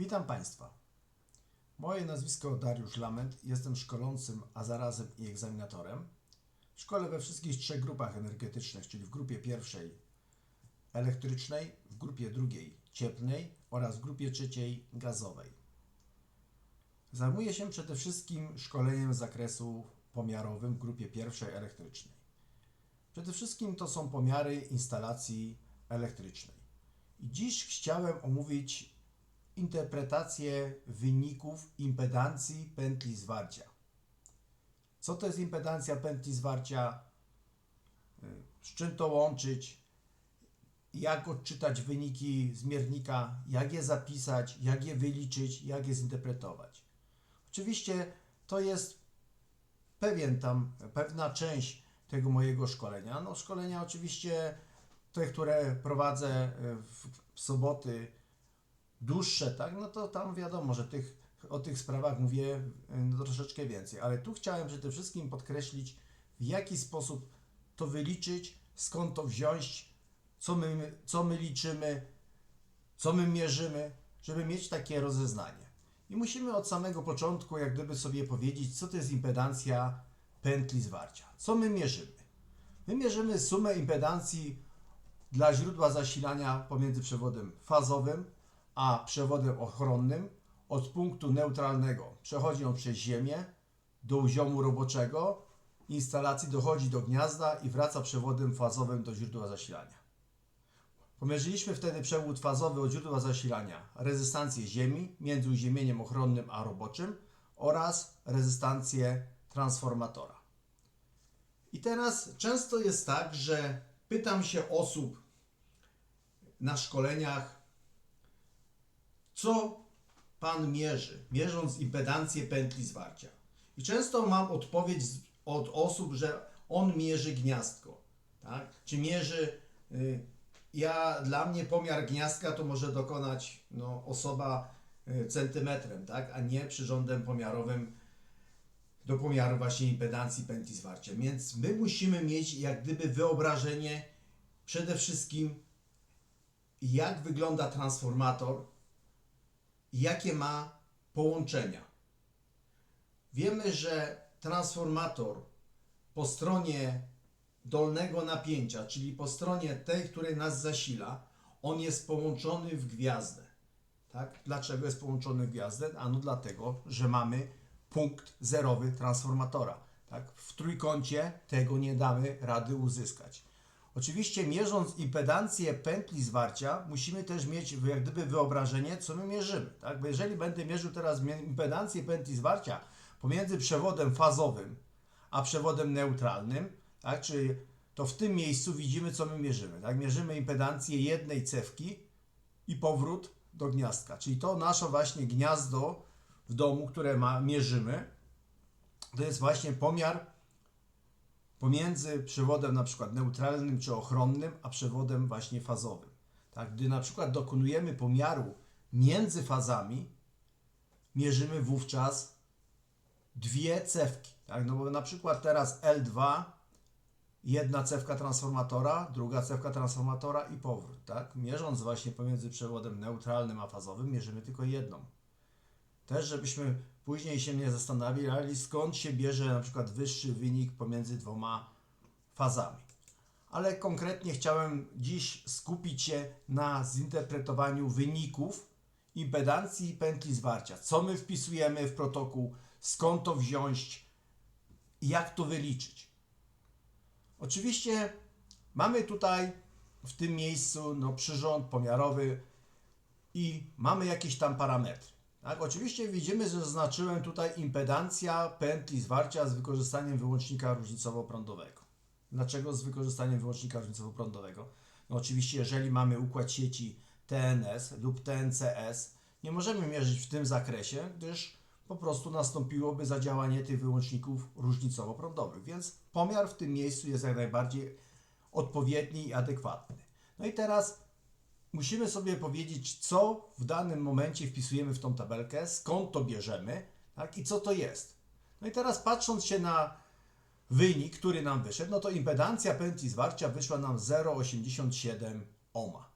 Witam Państwa. Moje nazwisko Dariusz Lament. Jestem szkolącym, a zarazem i egzaminatorem. Szkolę we wszystkich trzech grupach energetycznych, czyli w grupie pierwszej elektrycznej, w grupie drugiej cieplnej oraz w grupie trzeciej gazowej. Zajmuję się przede wszystkim szkoleniem z zakresu pomiarowym w grupie pierwszej elektrycznej. Przede wszystkim to są pomiary instalacji elektrycznej. I dziś chciałem omówić interpretację wyników impedancji pętli zwarcia. Co to jest impedancja pętli zwarcia? Y, Z czym to łączyć? Jak odczytać wyniki zmiernika? Jak je zapisać? Jak je wyliczyć? Jak je zinterpretować? Oczywiście to jest pewien tam, pewna część tego mojego szkolenia. No szkolenia oczywiście te, które prowadzę y, w, w soboty dłuższe, tak, no to tam wiadomo, że tych, o tych sprawach mówię y, no, troszeczkę więcej, ale tu chciałem przede wszystkim podkreślić, w jaki sposób to wyliczyć, skąd to wziąć, co my, co my liczymy, co my mierzymy, żeby mieć takie rozeznanie. I musimy od samego początku, jak gdyby sobie powiedzieć, co to jest impedancja pętli zwarcia. Co my mierzymy? My mierzymy sumę impedancji dla źródła zasilania pomiędzy przewodem fazowym a przewodem ochronnym od punktu neutralnego. Przechodzi on przez ziemię do uziomu roboczego instalacji, dochodzi do gniazda i wraca przewodem fazowym do źródła zasilania. Pomierzyliśmy wtedy przewód fazowy od źródła zasilania, rezystancję ziemi między uziemieniem ochronnym a roboczym oraz rezystancję transformatora. I teraz często jest tak, że pytam się osób na szkoleniach, co pan mierzy, mierząc impedancję pętli zwarcia. I często mam odpowiedź od osób, że on mierzy gniazdko, tak? Czy mierzy, y, ja, dla mnie pomiar gniazdka to może dokonać no, osoba y, centymetrem, tak? A nie przyrządem pomiarowym do pomiaru właśnie impedancji pętli zwarcia. Więc my musimy mieć jak gdyby wyobrażenie przede wszystkim jak wygląda transformator, jakie ma połączenia. Wiemy, że transformator po stronie dolnego napięcia, czyli po stronie tej, której nas zasila, on jest połączony w gwiazdę. Tak? Dlaczego jest połączony w gwiazdę? Ano dlatego, że mamy punkt zerowy transformatora. Tak? W trójkącie tego nie damy rady uzyskać. Oczywiście mierząc impedancję pętli zwarcia, musimy też mieć jak gdyby wyobrażenie, co my mierzymy. Tak? Bo jeżeli będę mierzył teraz impedancję pętli zwarcia pomiędzy przewodem fazowym a przewodem neutralnym, tak? czyli to w tym miejscu widzimy, co my mierzymy. Tak? Mierzymy impedancję jednej cewki i powrót do gniazdka. Czyli to nasze właśnie gniazdo w domu, które ma, mierzymy, to jest właśnie pomiar pomiędzy przewodem na przykład neutralnym czy ochronnym, a przewodem właśnie fazowym. Tak? Gdy na przykład dokonujemy pomiaru między fazami, mierzymy wówczas dwie cewki. Tak? No bo na przykład teraz L2, jedna cewka transformatora, druga cewka transformatora i powrót. Tak? Mierząc właśnie pomiędzy przewodem neutralnym a fazowym, mierzymy tylko jedną. Też, żebyśmy później się nie zastanawiali, skąd się bierze na przykład wyższy wynik pomiędzy dwoma fazami. Ale konkretnie chciałem dziś skupić się na zinterpretowaniu wyników impedancji pętli zwarcia. Co my wpisujemy w protokół, skąd to wziąć, jak to wyliczyć. Oczywiście mamy tutaj w tym miejscu no, przyrząd pomiarowy i mamy jakieś tam parametry. Tak? Oczywiście widzimy, że zaznaczyłem tutaj impedancja pętli zwarcia z wykorzystaniem wyłącznika różnicowo-prądowego. Dlaczego z wykorzystaniem wyłącznika różnicowo-prądowego? No oczywiście, jeżeli mamy układ sieci TNS lub TNCS, nie możemy mierzyć w tym zakresie, gdyż po prostu nastąpiłoby zadziałanie tych wyłączników różnicowo-prądowych, więc pomiar w tym miejscu jest jak najbardziej odpowiedni i adekwatny. No i teraz musimy sobie powiedzieć, co w danym momencie wpisujemy w tą tabelkę, skąd to bierzemy tak, i co to jest. No i teraz patrząc się na wynik, który nam wyszedł, no to impedancja pętli zwarcia wyszła nam 0,87 ohma.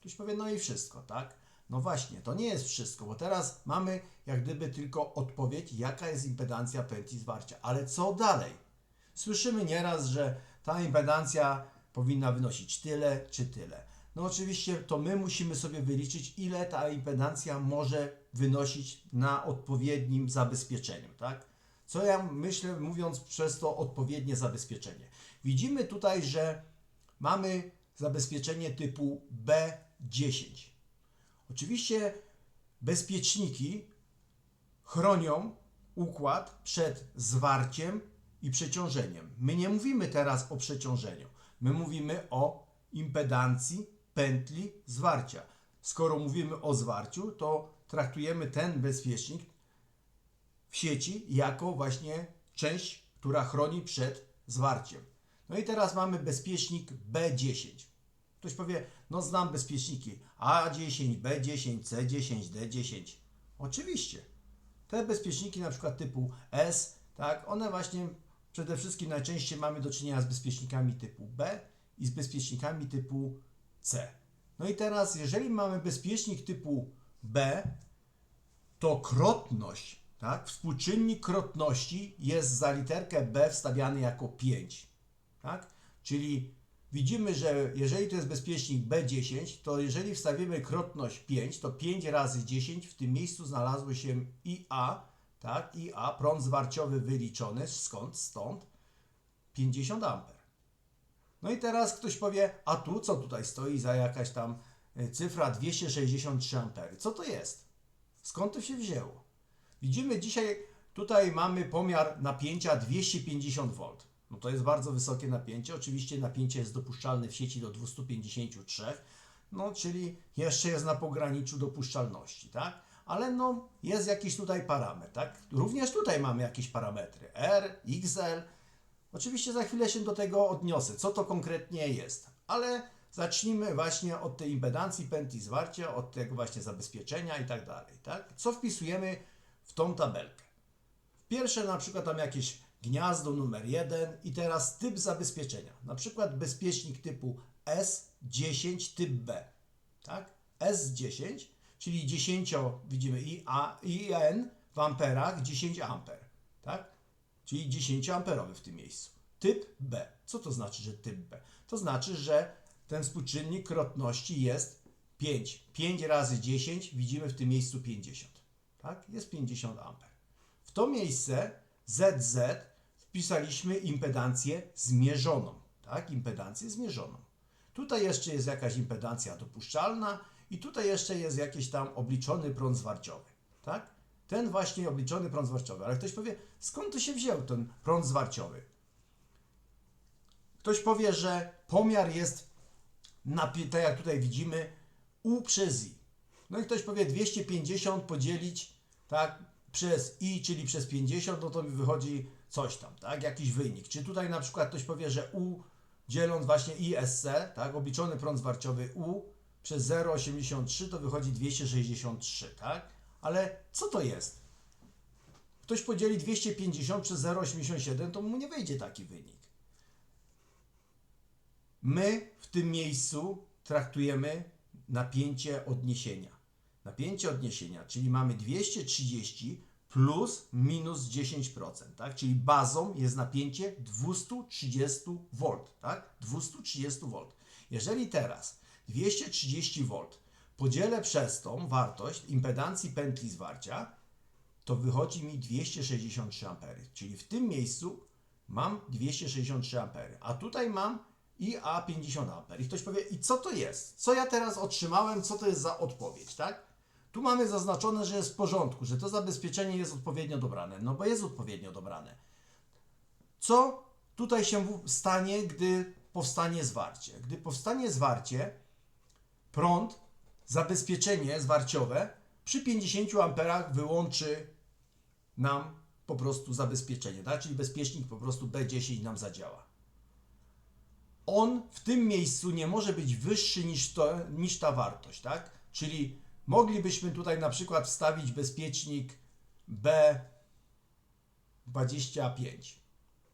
Ktoś powie, no i wszystko, tak? No właśnie, to nie jest wszystko, bo teraz mamy jak gdyby tylko odpowiedź, jaka jest impedancja pętli zwarcia. Ale co dalej? Słyszymy nieraz, że ta impedancja powinna wynosić tyle czy tyle. No oczywiście to my musimy sobie wyliczyć, ile ta impedancja może wynosić na odpowiednim zabezpieczeniu, tak? Co ja myślę, mówiąc przez to odpowiednie zabezpieczenie? Widzimy tutaj, że mamy zabezpieczenie typu B10. Oczywiście bezpieczniki chronią układ przed zwarciem i przeciążeniem. My nie mówimy teraz o przeciążeniu. My mówimy o impedancji pętli zwarcia. Skoro mówimy o zwarciu, to traktujemy ten bezpiecznik w sieci jako właśnie część, która chroni przed zwarciem. No i teraz mamy bezpiecznik B10. Ktoś powie, no znam bezpieczniki A10, B10, C10, D10. Oczywiście. Te bezpieczniki na przykład typu S, tak, one właśnie przede wszystkim najczęściej mamy do czynienia z bezpiecznikami typu B i z bezpiecznikami typu C. No i teraz, jeżeli mamy bezpiecznik typu B, to krotność, tak, współczynnik krotności jest za literkę B wstawiany jako 5. Tak? Czyli widzimy, że jeżeli to jest bezpiecznik B10, to jeżeli wstawimy krotność 5, to 5 razy 10 w tym miejscu znalazły się IA, tak? IA, prąd zwarciowy wyliczony, skąd? Stąd 50 A. No i teraz ktoś powie, a tu co tutaj stoi za jakaś tam y, cyfra 263 A? Co to jest? Skąd to się wzięło? Widzimy dzisiaj, tutaj mamy pomiar napięcia 250 V. No to jest bardzo wysokie napięcie. Oczywiście napięcie jest dopuszczalne w sieci do 253, no czyli jeszcze jest na pograniczu dopuszczalności, tak? Ale no jest jakiś tutaj parametr, tak? Również tutaj mamy jakieś parametry R, XL. Oczywiście za chwilę się do tego odniosę, co to konkretnie jest, ale zacznijmy właśnie od tej impedancji pętli zwarcia, od tego właśnie zabezpieczenia i tak dalej, tak? Co wpisujemy w tą tabelkę? Pierwsze na przykład tam jakieś gniazdo numer 1 i teraz typ zabezpieczenia. Na przykład bezpiecznik typu S10 typ B. Tak? S10, czyli 10, widzimy I, A, I N w amperach 10 amper. Tak? Czyli 10 amperowy w tym miejscu. Typ B. Co to znaczy, że typ B? To znaczy, że ten współczynnik krotności jest 5. 5 razy 10 widzimy w tym miejscu 50. Tak? Jest 50 amper. W to miejsce ZZ wpisaliśmy impedancję zmierzoną, tak? Impedancję zmierzoną. Tutaj jeszcze jest jakaś impedancja dopuszczalna i tutaj jeszcze jest jakiś tam obliczony prąd zwarciowy, tak? Ten właśnie obliczony prąd zwarciowy. Ale ktoś powie, skąd to się wziął ten prąd zwarciowy? Ktoś powie, że pomiar jest, tak jak tutaj widzimy, U przez I. No i ktoś powie 250 podzielić, tak, przez I, czyli przez 50, no to mi wychodzi coś tam, tak, jakiś wynik. Czy tutaj na przykład ktoś powie, że U dzieląc właśnie ISC, tak, obliczony prąd zwarciowy U przez 0,83 to wychodzi 263, tak? Ale co to jest? Ktoś podzieli 250 przez 0,87, to mu nie wyjdzie taki wynik. My w tym miejscu traktujemy napięcie odniesienia. Napięcie odniesienia, czyli mamy 230 plus minus 10%, tak? Czyli bazą jest napięcie 230 V, tak? 230 V. Jeżeli teraz 230 V podzielę przez tą wartość impedancji pętli zwarcia, to wychodzi mi 263 A. Czyli w tym miejscu mam 263 A, a tutaj mam IA 50 A. I ktoś powie, i co to jest? Co ja teraz otrzymałem? Co to jest za odpowiedź, tak? Tu mamy zaznaczone, że jest w porządku, że to zabezpieczenie jest odpowiednio dobrane. No bo jest odpowiednio dobrane. Co tutaj się stanie, gdy powstanie zwarcie? Gdy powstanie zwarcie, prąd, zabezpieczenie zwarciowe przy 50 amperach wyłączy nam po prostu zabezpieczenie, tak? Czyli bezpiecznik po prostu B10 nam zadziała. On w tym miejscu nie może być wyższy niż, to, niż ta wartość, tak? Czyli moglibyśmy tutaj na przykład wstawić bezpiecznik B25,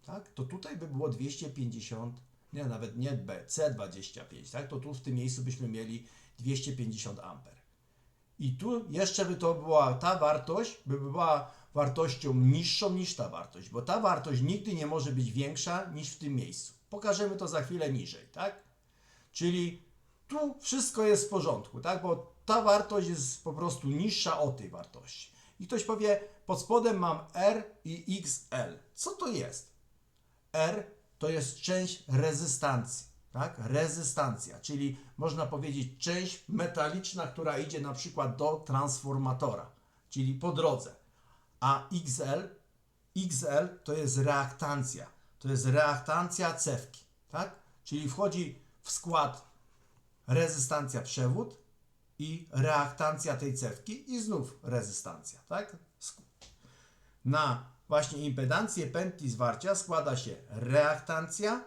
tak? To tutaj by było 250, nie, nawet nie B, C25, tak? To tu w tym miejscu byśmy mieli 250 amper. I tu jeszcze by to była ta wartość, by była wartością niższą niż ta wartość, bo ta wartość nigdy nie może być większa niż w tym miejscu. Pokażemy to za chwilę niżej, tak? Czyli tu wszystko jest w porządku, tak? Bo ta wartość jest po prostu niższa od tej wartości. I ktoś powie, pod spodem mam R i XL. Co to jest? R to jest część rezystancji, tak? Rezystancja, czyli można powiedzieć część metaliczna, która idzie na przykład do transformatora, czyli po drodze. A XL, XL to jest reaktancja, to jest reaktancja cewki, tak? Czyli wchodzi w skład rezystancja przewód i reaktancja tej cewki i znów rezystancja, tak? Na właśnie impedancję pętli zwarcia składa się reaktancja,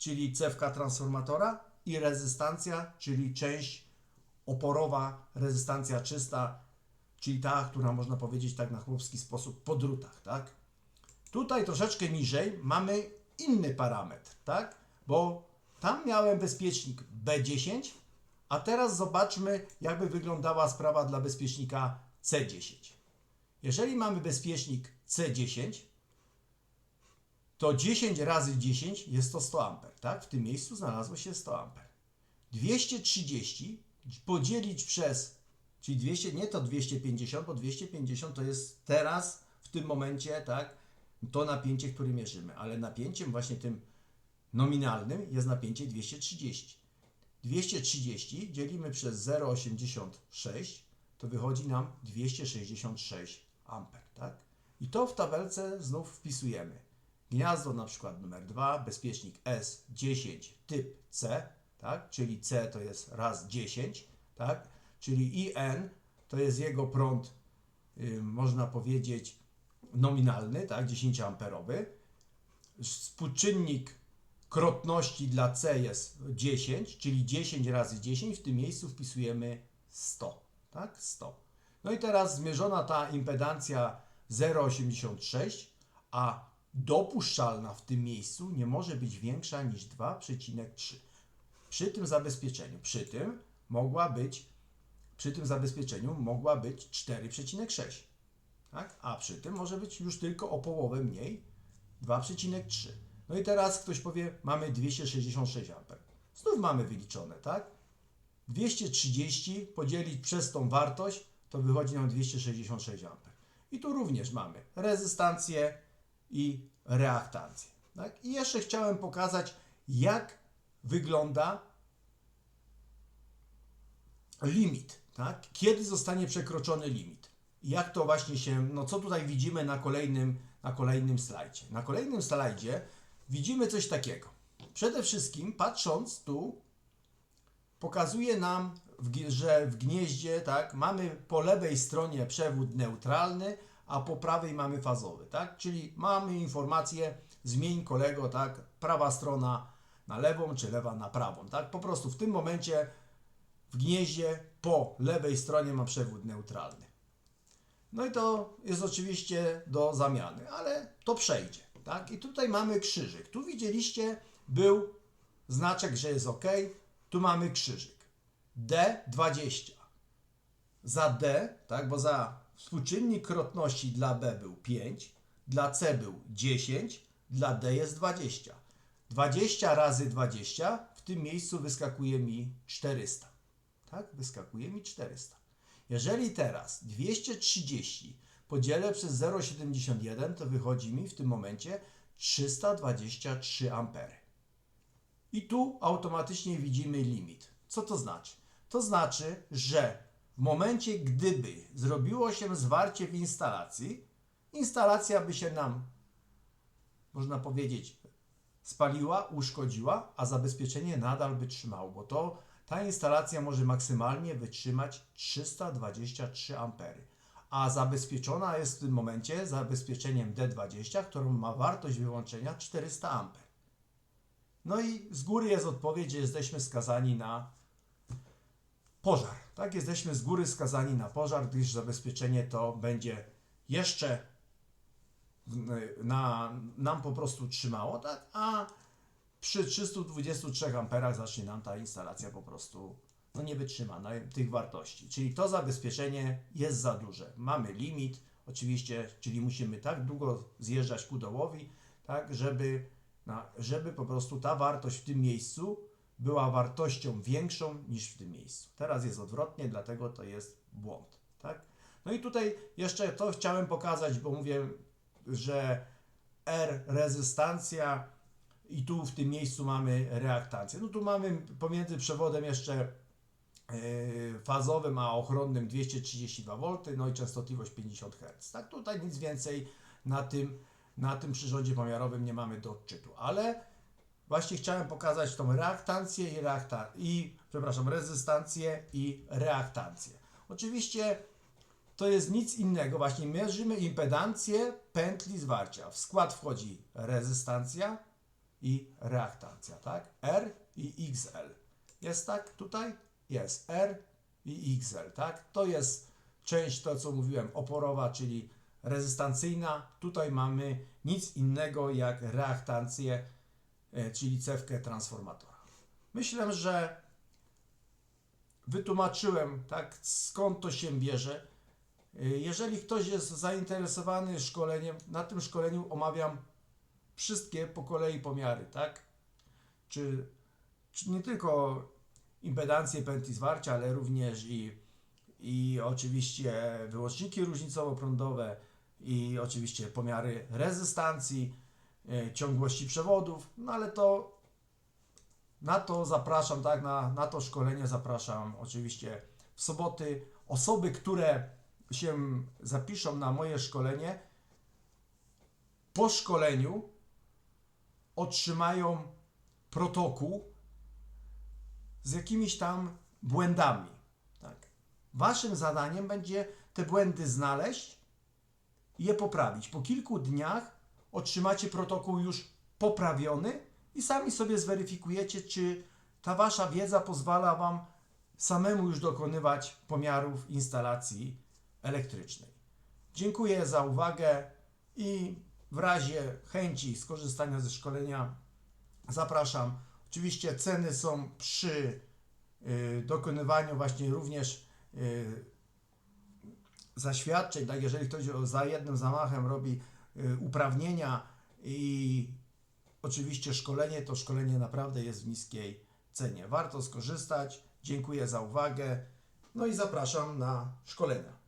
czyli cewka transformatora i rezystancja, czyli część oporowa, rezystancja czysta, czyli ta, która można powiedzieć tak na chłopski sposób po drutach, tak? Tutaj troszeczkę niżej mamy inny parametr, tak? Bo tam miałem bezpiecznik B10, a teraz zobaczmy, jakby wyglądała sprawa dla bezpiecznika C10. Jeżeli mamy bezpiecznik C10, to 10 razy 10 jest to 100 A, tak? W tym miejscu znalazło się 100 A. 230 podzielić przez, czyli 200, nie to 250, bo 250 to jest teraz, w tym momencie, tak? To napięcie, które mierzymy, ale napięciem właśnie tym nominalnym jest napięcie 230. 230 dzielimy przez 0,86 to wychodzi nam 266 A, tak? I to w tabelce znów wpisujemy. Gniazdo na przykład numer 2, bezpiecznik S10 typ C, tak? Czyli C to jest raz 10, tak? Czyli IN to jest jego prąd, y, można powiedzieć, nominalny, tak? 10 amperowy. Współczynnik krotności dla C jest 10, czyli 10 razy 10, w tym miejscu wpisujemy 100, tak? 100. No i teraz zmierzona ta impedancja 0,86, a dopuszczalna w tym miejscu nie może być większa niż 2,3. Przy tym zabezpieczeniu, przy tym mogła być, przy tym zabezpieczeniu mogła być 4,6, tak? A przy tym może być już tylko o połowę mniej, 2,3. No i teraz ktoś powie, mamy 266 A. Znów mamy wyliczone, tak? 230 podzielić przez tą wartość, to wychodzi nam 266 A. I tu również mamy rezystancję i reaktancję. Tak? I jeszcze chciałem pokazać, jak wygląda limit, tak? Kiedy zostanie przekroczony limit? Jak to właśnie się, no co tutaj widzimy na kolejnym, na kolejnym slajdzie? Na kolejnym slajdzie widzimy coś takiego. Przede wszystkim patrząc tu, pokazuje nam, że w gnieździe, tak, mamy po lewej stronie przewód neutralny, a po prawej mamy fazowy, tak? Czyli mamy informację, zmień kolego, tak, prawa strona na lewą, czy lewa na prawą, tak? Po prostu w tym momencie w gnieździe po lewej stronie ma przewód neutralny. No i to jest oczywiście do zamiany, ale to przejdzie, tak? I tutaj mamy krzyżyk. Tu widzieliście, był znaczek, że jest OK. Tu mamy krzyżyk. D20. Za D, tak, bo za współczynnik krotności dla B był 5, dla C był 10, dla D jest 20. 20 razy 20, w tym miejscu wyskakuje mi 400. Tak, wyskakuje mi 400. Jeżeli teraz 230 podzielę przez 0,71, to wychodzi mi w tym momencie 323 ampery. I tu automatycznie widzimy limit. Co to znaczy? To znaczy, że w momencie, gdyby zrobiło się zwarcie w instalacji, instalacja by się nam, można powiedzieć, spaliła, uszkodziła, a zabezpieczenie nadal by trzymało, bo to ta instalacja może maksymalnie wytrzymać 323 ampery, a zabezpieczona jest w tym momencie zabezpieczeniem D20, którą ma wartość wyłączenia 400 amper. No i z góry jest odpowiedź, że jesteśmy skazani na pożar. Tak, jesteśmy z góry skazani na pożar, gdyż zabezpieczenie to będzie jeszcze na, nam po prostu trzymało, tak, a przy 323 amperach zacznie nam ta instalacja po prostu no nie wytrzyma na tych wartości. Czyli to zabezpieczenie jest za duże. Mamy limit, oczywiście, czyli musimy tak długo zjeżdżać ku dołowi, tak, żeby, żeby po prostu ta wartość w tym miejscu była wartością większą niż w tym miejscu. Teraz jest odwrotnie, dlatego to jest błąd. Tak? No i tutaj jeszcze to chciałem pokazać, bo mówię, że R rezystancja i tu w tym miejscu mamy reaktancję. No tu mamy pomiędzy przewodem jeszcze yy, fazowym a ochronnym 232 V, no i częstotliwość 50 Hz. Tak, tutaj nic więcej na tym, na tym przyrządzie pomiarowym nie mamy do odczytu, ale właśnie chciałem pokazać tą reaktancję i, reakta- i przepraszam, rezystancję i reaktancję. Oczywiście to jest nic innego, właśnie mierzymy impedancję pętli zwarcia. W skład wchodzi rezystancja i reaktancja, tak? R i XL. Jest tak tutaj? Jest R i XL, tak? To jest część, to co mówiłem, oporowa, czyli rezystancyjna. Tutaj mamy nic innego jak reaktancję, czyli cewkę transformatora. Myślę, że wytłumaczyłem, tak, skąd to się bierze. Y, Jeżeli ktoś jest zainteresowany szkoleniem, na tym szkoleniu omawiam wszystkie po kolei pomiary, tak? Czy, czy nie tylko impedancję pętli zwarcia, ale również i, i oczywiście wyłączniki różnicowo-prądowe i oczywiście pomiary rezystancji, ciągłości przewodów, no ale to na to zapraszam, tak, na, na to szkolenie zapraszam oczywiście w soboty. Osoby, które się zapiszą na moje szkolenie, po szkoleniu otrzymają protokół z jakimiś tam błędami. Tak. Waszym zadaniem będzie te błędy znaleźć i je poprawić. Po kilku dniach otrzymacie protokół już poprawiony i sami sobie zweryfikujecie, czy ta wasza wiedza pozwala wam samemu już dokonywać pomiarów instalacji elektrycznej. Dziękuję za uwagę i w razie chęci skorzystania ze szkolenia zapraszam. Oczywiście ceny są przy y, dokonywaniu właśnie również y, zaświadczeń, tak jeżeli ktoś za jednym zamachem robi uprawnienia i oczywiście szkolenie, to szkolenie naprawdę jest w niskiej cenie. Warto skorzystać. Dziękuję za uwagę. No i zapraszam na szkolenia.